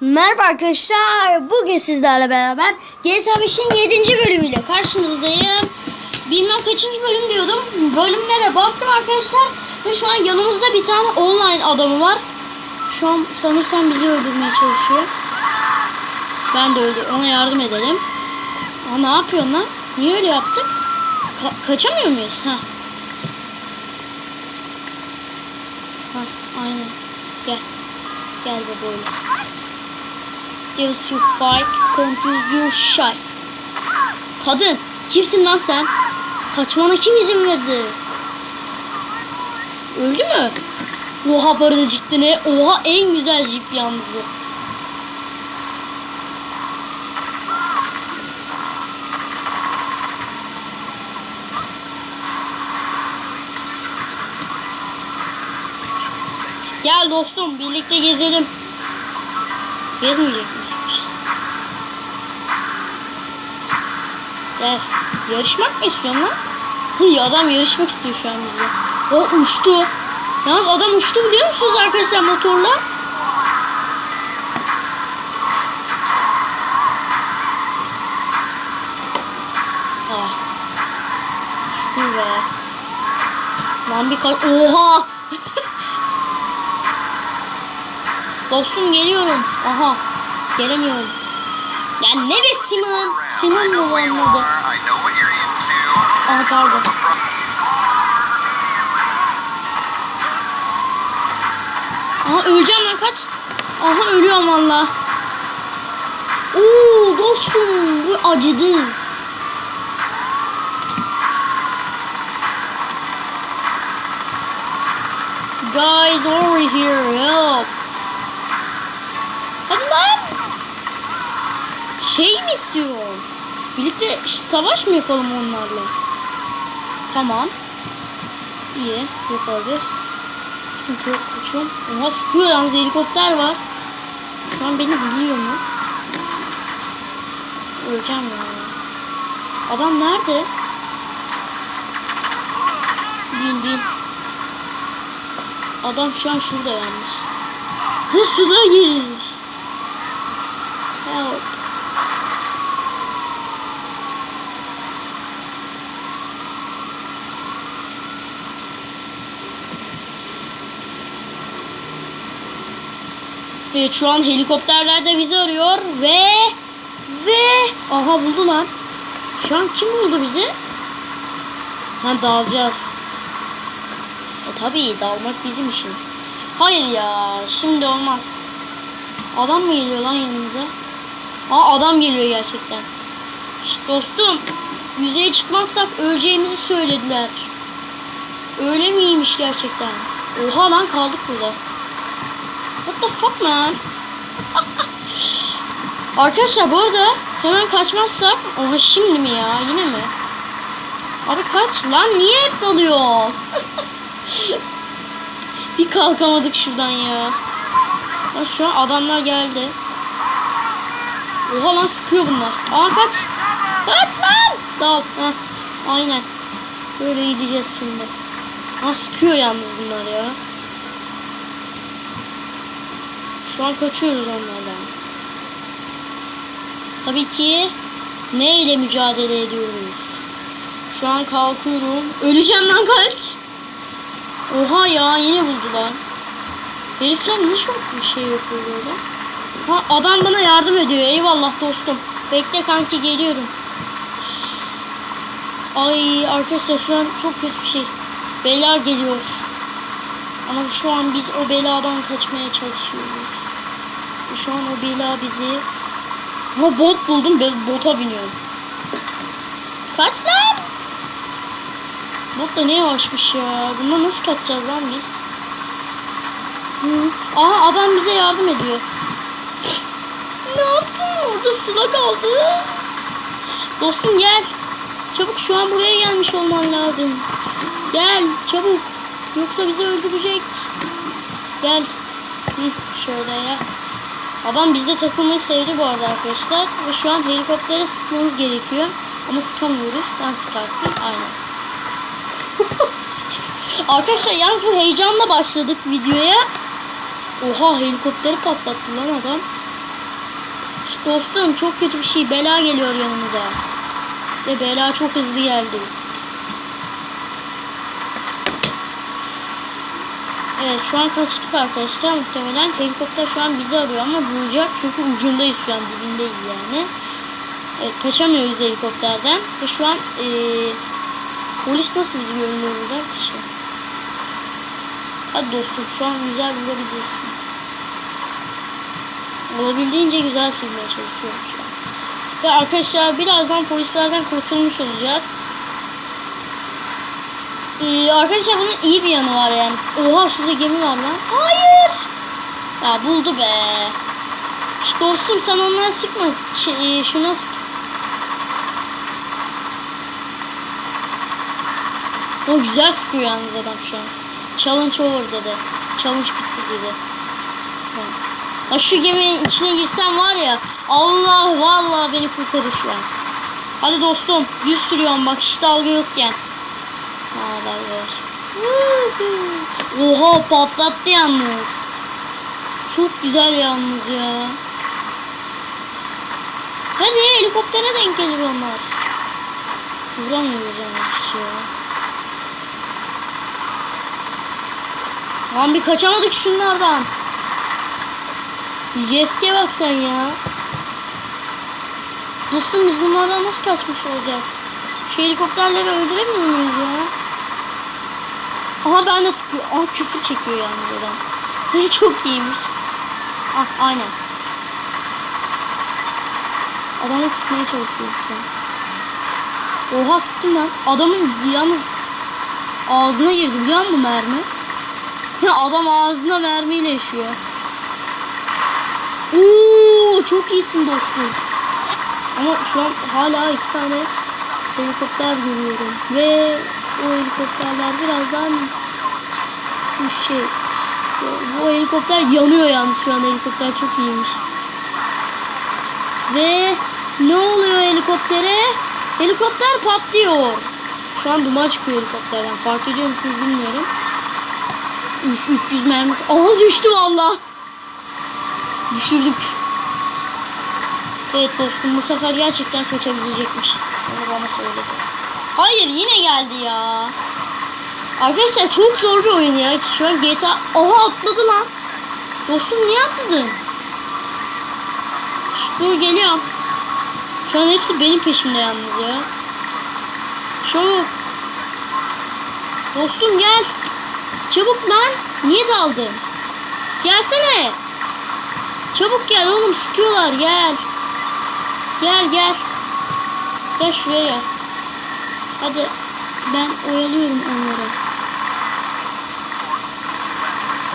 Merhaba arkadaşlar. Bugün sizlerle beraber GTA 5'in 7. bölümüyle karşınızdayım. Bilmem kaçıncı bölüm diyordum. Bölümlere baktım arkadaşlar. Ve şu an yanımızda bir tane online adamı var. Şu an sanırsam bizi öldürmeye çalışıyor. Ben de öldü. Ona yardım edelim. Aa, ne yapıyorsun lan? Niye öyle yaptık? Ka- kaçamıyor muyuz? Ha. Ha, aynen. Gel. Gel de böyle. Gives you fight, confuse you shy. Kadın, kimsin lan sen? Kaçmana kim izin verdi? Öldü mü? Oha paracıktı ne? Oha en güzel jip yalnız bu. Gel dostum birlikte gezelim. Gezmeyecek miyiz? Gel. Yarışmak mı istiyorsun lan? Hı, adam yarışmak istiyor şu an bizle. O uçtu. Yalnız adam uçtu biliyor musunuz arkadaşlar motorla? Ah. Şükür. Lan bir kaç... Oha! Dostum geliyorum. Aha. Gelemiyorum. Ya ne be Simon? Simon mu bu onun adı? I know what you're into. Aha pardon. Aha öleceğim lan kaç. Aha ölüyorum valla. Oo dostum bu acıdı. Guys over here help. Hadi lan. Şey mi istiyor? Birlikte savaş mı yapalım onlarla? Tamam. İyi. Yaparız. Sıkıntı yok koçum. Oha sıkıyor yalnız helikopter var. Şu an beni biliyor mu? Öleceğim ya. Adam nerede? Bin bin. Adam şu an şurada yalnız. Hı suda girmiş. Help. Evet şu an helikopterler de bizi arıyor ve ve aha buldular. Şu an kim buldu bizi? Ha dalacağız. E tabii dalmak bizim işimiz. Hayır ya şimdi olmaz. Adam mı geliyor lan yanımıza? Aa adam geliyor gerçekten. İşte dostum yüzeye çıkmazsak öleceğimizi söylediler. Öyle miymiş gerçekten? Oha lan kaldık burada. What the fuck man? Arkadaşlar bu arada hemen kaçmazsak Oha şimdi mi ya yine mi? Abi kaç lan niye hep dalıyorsun? Bir kalkamadık şuradan ya. Lan şu an adamlar geldi. Oha lan sıkıyor bunlar. Aa kaç. Kaç lan. Dal. Heh. Aynen. Böyle gideceğiz şimdi. Aa sıkıyor yalnız bunlar ya. Şu an kaçıyoruz onlardan. Tabii ki ne ile mücadele ediyoruz? Şu an kalkıyorum. Öleceğim lan kaç. Oha ya yine buldular. Herifler ne çok bir şey yapıyor böyle. Ha adam bana yardım ediyor. Eyvallah dostum. Bekle kanki geliyorum. Ay arkadaşlar şu an çok kötü bir şey. Bela geliyor. Ama şu an biz o beladan kaçmaya çalışıyoruz. Şu an o bela bizi... Ama bot buldum. Ben bota biniyorum. Kaç lan? Bot da ne yavaşmış ya. Bundan nasıl kaçacağız lan biz? Hı. Aha adam bize yardım ediyor. ne yaptın? Orada suda kaldı. Dostum gel. Çabuk şu an buraya gelmiş olman lazım. Gel çabuk. Yoksa bizi öldürecek. Gel. Hı, şöyle ya. Adam bizde takılmayı sevdi bu arada arkadaşlar. Ve şu an helikoptere sıkmamız gerekiyor. Ama sıkamıyoruz. Sen sıkarsın. Aynen. arkadaşlar yalnız bu heyecanla başladık videoya. Oha helikopteri patlattı lan adam. İşte dostum çok kötü bir şey. Bela geliyor yanımıza. Ve bela çok hızlı geldi. Evet şu an kaçtık arkadaşlar muhtemelen. Helikopter şu an bizi arıyor ama bulacak çünkü ucundayız şu an dibindeyiz yani. Evet, kaçamıyoruz helikopterden. Ve şu an eee, polis nasıl bizi görünüyor burada? Kişi. Hadi dostum şu an güzel vurabilirsin. Olabildiğince güzel sürmeye çalışıyorum şu an. Ve arkadaşlar birazdan polislerden kurtulmuş olacağız. Ee, arkadaşlar bunun iyi bir yanı var yani. Oha şurada gemi var lan. Hayır. Ya buldu be. İşte dostum sen onlara sıkma. Şey, e, şuna sık. O güzel sıkıyor yalnız adam şu an. Challenge over dedi. Challenge bitti dedi. Şu an. Şu geminin içine girsem var ya. Allah vallahi beni kurtarır şu an. Hadi dostum. Yüz sürüyorum bak hiç dalga yokken. Ha dalga var. Oha patlattı yalnız. Çok güzel yalnız ya. Hadi helikoptere denk gelir onlar. Vuramıyoruz hiç ya. Lan bir kaçamadık şunlardan. Jeske bak sen ya. Dostum biz bunlardan nasıl kaçmış olacağız? Şu helikopterleri öldüremiyor muyuz ya? Aha ben de sıkıyor. Aha küfür çekiyor yalnız adam. Çok iyiymiş. Ah aynen. Adamı sıkmaya çalışıyorum şu an. Oha sıktım ben. Adamın yalnız ağzına girdi biliyor musun mermi? Ya adam ağzına mermiyle yaşıyor. Oo çok iyisin dostum. Ama şu an hala iki tane helikopter görüyorum ve o helikopterler birazdan bu şey bu helikopter yanıyor yalnız şu an helikopter çok iyiymiş. Ve ne oluyor helikoptere? Helikopter patlıyor. Şu an duman çıkıyor helikopterden. Fark ediyor musunuz bilmiyorum. 3 300 mermi. Aha düştü valla. Düşürdük. Evet dostum bu sefer gerçekten kaçabilecekmişiz. Onu bana söyledi. Hayır yine geldi ya. Arkadaşlar çok zor bir oyun ya. Şu an GTA... Aha atladı lan. Dostum niye atladın? Dur geliyorum. Şu an hepsi benim peşimde yalnız ya. Çabuk. Dostum gel. Çabuk lan. Niye daldın? Gelsene. Çabuk gel oğlum sıkıyorlar gel. Gel gel. Gel şuraya gel. Hadi ben oyalıyorum onları.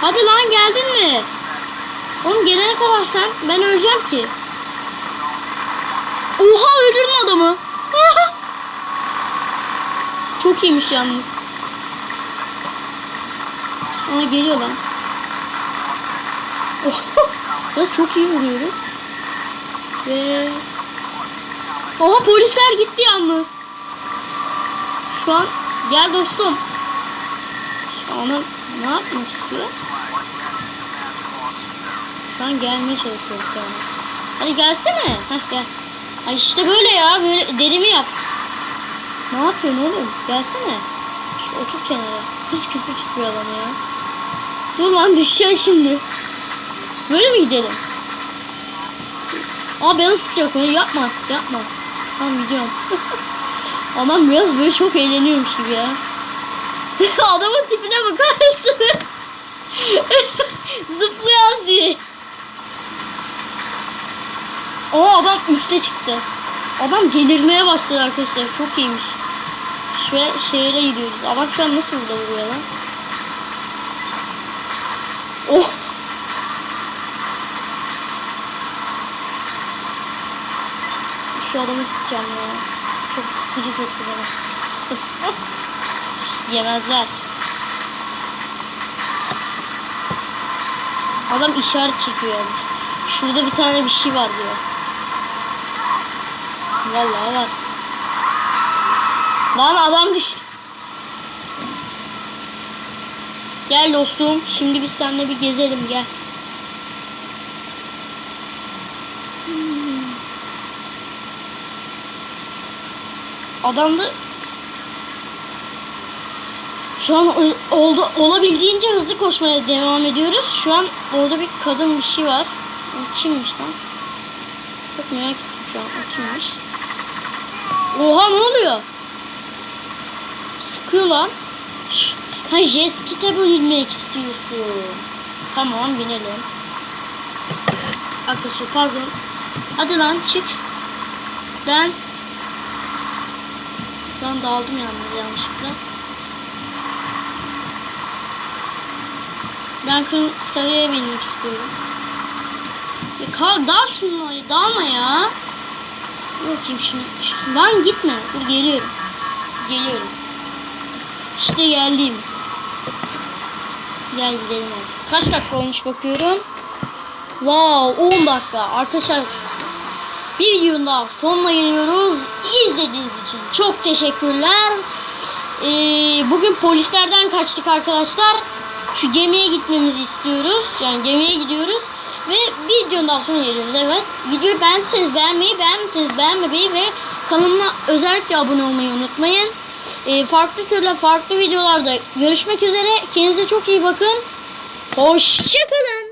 Hadi lan geldin mi? Oğlum gelene kadar sen ben öleceğim ki. Oha öldürdün adamı. Oha. Çok iyiymiş yalnız. Aa geliyor lan. Oh. Nasıl çok iyi vuruyorum. Ve Oha polisler gitti yalnız. Şu an gel dostum. Şu an ne yapmak istiyor? Şu an gelmeye çalışıyor bir. Hadi gelsene. Heh gel. Ay işte böyle ya böyle derimi yap. Ne yapıyorsun oğlum? Gelsene. Şu otur kenara. Kız küfür çıkıyor adam ya. Dur lan düşeceksin şimdi. Böyle mi gidelim? Aa beni sıkacak onu yapma yapma. Tamam gidiyorum. Adam biraz böyle çok eğleniyormuş gibi ya. Adamın tipine bakar mısınız? Zıplıyor Azi. Aa adam üste çıktı. Adam delirmeye başladı arkadaşlar. Çok iyiymiş. Şöyle şehre gidiyoruz. Adam şu an nasıl burada vuruyor lan? Oh. Şu adamı sıkacağım ya. Çok gıcık etti beni. Yemezler. Adam işaret çekiyor. Şurada bir tane bir şey var diyor. Vallahi var. Lan adam düştü. Gel dostum. Şimdi biz seninle bir gezelim gel. Adam da şu an oldu olabildiğince hızlı koşmaya devam ediyoruz. Şu an orada bir kadın bir şey var. Kimmiş lan? Çok merak ettim şu an kimmiş. Oha ne oluyor? Sıkıyor lan. Şş, Ha jest kitabı binmek istiyorsun. Tamam binelim. Arkadaşlar pardon. Hadi lan çık. Ben an daldım yalnız yanlışlıkla. Ben kırm sarıya binmek istiyorum. Ya kal dal şunu dalma ya. Bakayım şunu. Ş- Lan gitme. Dur geliyorum. Geliyorum. İşte geldim. Gel gidelim artık. Kaç dakika olmuş bakıyorum. Wow 10 dakika. Arkadaşlar bir videonun daha sonuna geliyoruz. İzlediğiniz için çok teşekkürler. Ee, bugün polislerden kaçtık arkadaşlar. Şu gemiye gitmemizi istiyoruz. Yani gemiye gidiyoruz. Ve bir videonun daha sonra geliyoruz. Evet. Videoyu beğendiyseniz beğenmeyi, beğenmişseniz beğenmeyi ve kanalıma özellikle abone olmayı unutmayın. Ee, farklı türlü farklı videolarda görüşmek üzere. Kendinize çok iyi bakın. Hoşçakalın.